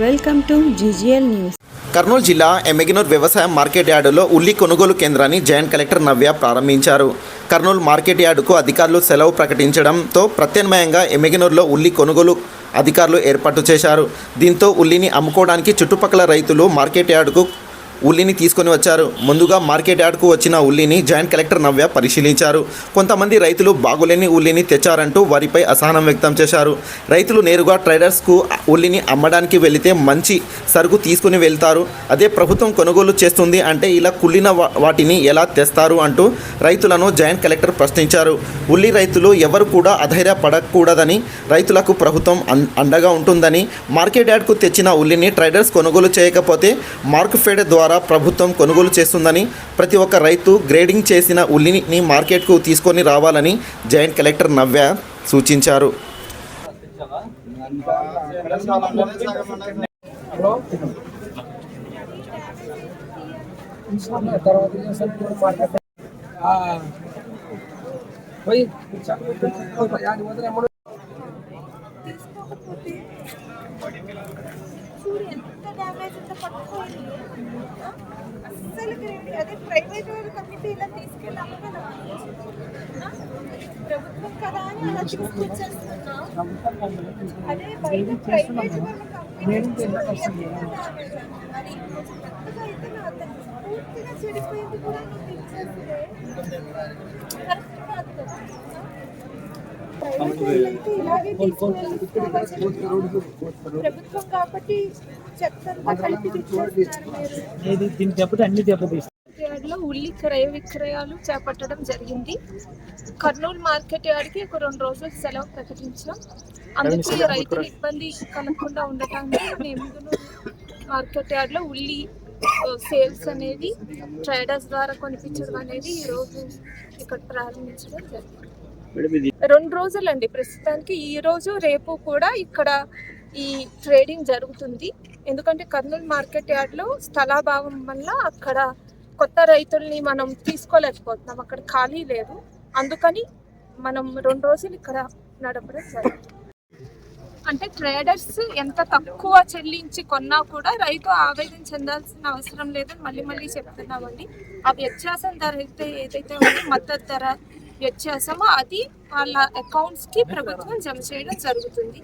Welcome to GGL news. Kurnool జిల్లా ఎమ్మెగినూర్ వ్యవసాయ market యార్డులో ఉల్లి కొనుగోలు కేంద్రాన్ని జాయింట్ కలెక్టర్ నవ్య ప్రారంభించారు. కర్నూలు మార్కెట్ యార్డుకు అధికారులు సెలవు ప్రకటించడంతో ప్రత్యామ్నాయంగా ఎమ్మెగినూర్లో ఉల్లి కొనుగోలు అధికారులు ఏర్పాటు చేశారు. దీంతో ఉల్లిని అమ్ముకోవడానికి చుట్టుపక్కల రైతులు మార్కెట్ యార్డుకు ఉల్లిని తీసుకొని వచ్చారు. ముందుగా మార్కెట్ యార్డ్కు వచ్చిన ఉల్లిని జాయింట్ కలెక్టర్ నవ్య పరిశీలించారు. కొంతమంది రైతులు బాగులేని ఉల్లిని తెచ్చారంటూ వారిపై అసహనం వ్యక్తం చేశారు. రైతులు నేరుగా ట్రేడర్స్కు ఉల్లిని అమ్మడానికి వెళితే మంచి సరుకు తీసుకుని వెళ్తారు. అదే ప్రభుత్వం కొనుగోలు చేస్తుంది అంటే ఇలా కుళ్ళిన వాటిని ఎలా తెస్తారు అంటూ రైతులను జాయింట్ కలెక్టర్ ప్రశ్నించారు. ఉల్లి రైతులు ఎవరు కూడా అధైర్య పడకూడదని రైతులకు ప్రభుత్వం అన్- అండగా ఉంటుందని మార్కెట్ యార్డ్కు తెచ్చిన ఉల్లిని ట్రేడర్స్ కొనుగోలు చేయకపోతే మార్క్ ఫెడ్ ద్వారా ప్రభుత్వం కొనుగోలు చేస్తుందని ప్రతి ఒక్క రైతు గ్రేడింగ్ చేసిన ఉల్లిని మార్కెట్కు తీసుకొని రావాలని జాయింట్ కలెక్టర్ నవ్య సూచించారు. చూడు ఎంత డ్యామేజ్ ఉందో పట్టుకోండి అస్సలు గ్రేట్ అదే ప్రైవేట్ వాళ్ళు కమిటీ ఇలా తీసుకెళ్ళి అమ్మగలమా? ఆ? ప్రభుత్వం కదా అని అలా తీసుకొచ్చేస్తున్నా అదే బయట ప్రైవేట్ వాళ్ళ కంపెనీ మరి కొంచెం కొత్తగా అయితే నా అతను పూర్తిగా చెడిపోయింది కూడా నువ్వు ఇచ్చేస్తే కరెక్ట్ కాదు కదా. ఇలాగే ప్రభుత్వం కాబట్టి చెత్తంతా కలిపి దీని దెబ్బతి అన్ని యార్డ్లో ఉల్లి క్రయ విక్రయాలు చేపట్టడం జరిగింది కర్నూలు మార్కెట్ యార్డ్కి ఒక రెండు రోజులు సెలవు ప్రకటించాం అందుకే రైతులు ఇబ్బంది కలగకుండా ఉండటానికి మేము మార్కెట్ యార్డ్లో ఉల్లి సేల్స్ అనేది ట్రేడర్స్ ద్వారా కొనిపించడం అనేది ఈ రోజు ఇక్కడ ప్రారంభించడం జరిగింది రెండు రోజులండి. ప్రస్తుతానికి ఈ రోజు రేపు కూడా ఇక్కడ ఈ ట్రేడింగ్ జరుగుతుంది. ఎందుకంటే కర్నూలు మార్కెట్ యార్డ్లో స్థలాభావం వల్ల అక్కడ కొత్త రైతుల్ని మనం తీసుకోలేకపోతున్నాం. అక్కడ ఖాళీ లేదు. అందుకని మనం రెండు రోజులు ఇక్కడ నడపడం జరుగుతుంది అంటే ట్రేడర్స్ ఎంత తక్కువ చెల్లించి కొన్నా కూడా రైతు ఆవేదన చెందాల్సిన అవసరం లేదని మళ్ళీ మళ్ళీ చెప్తున్నామండి. ఆ వ్యత్యాసం ధర అయితే ఏదైతే ఉందో మద్దతు ధర వ్యత్యాసమో? అది వాళ్ళ అకౌంట్స్కి ప్రభుత్వం జమ చేయడం జరుగుతుంది.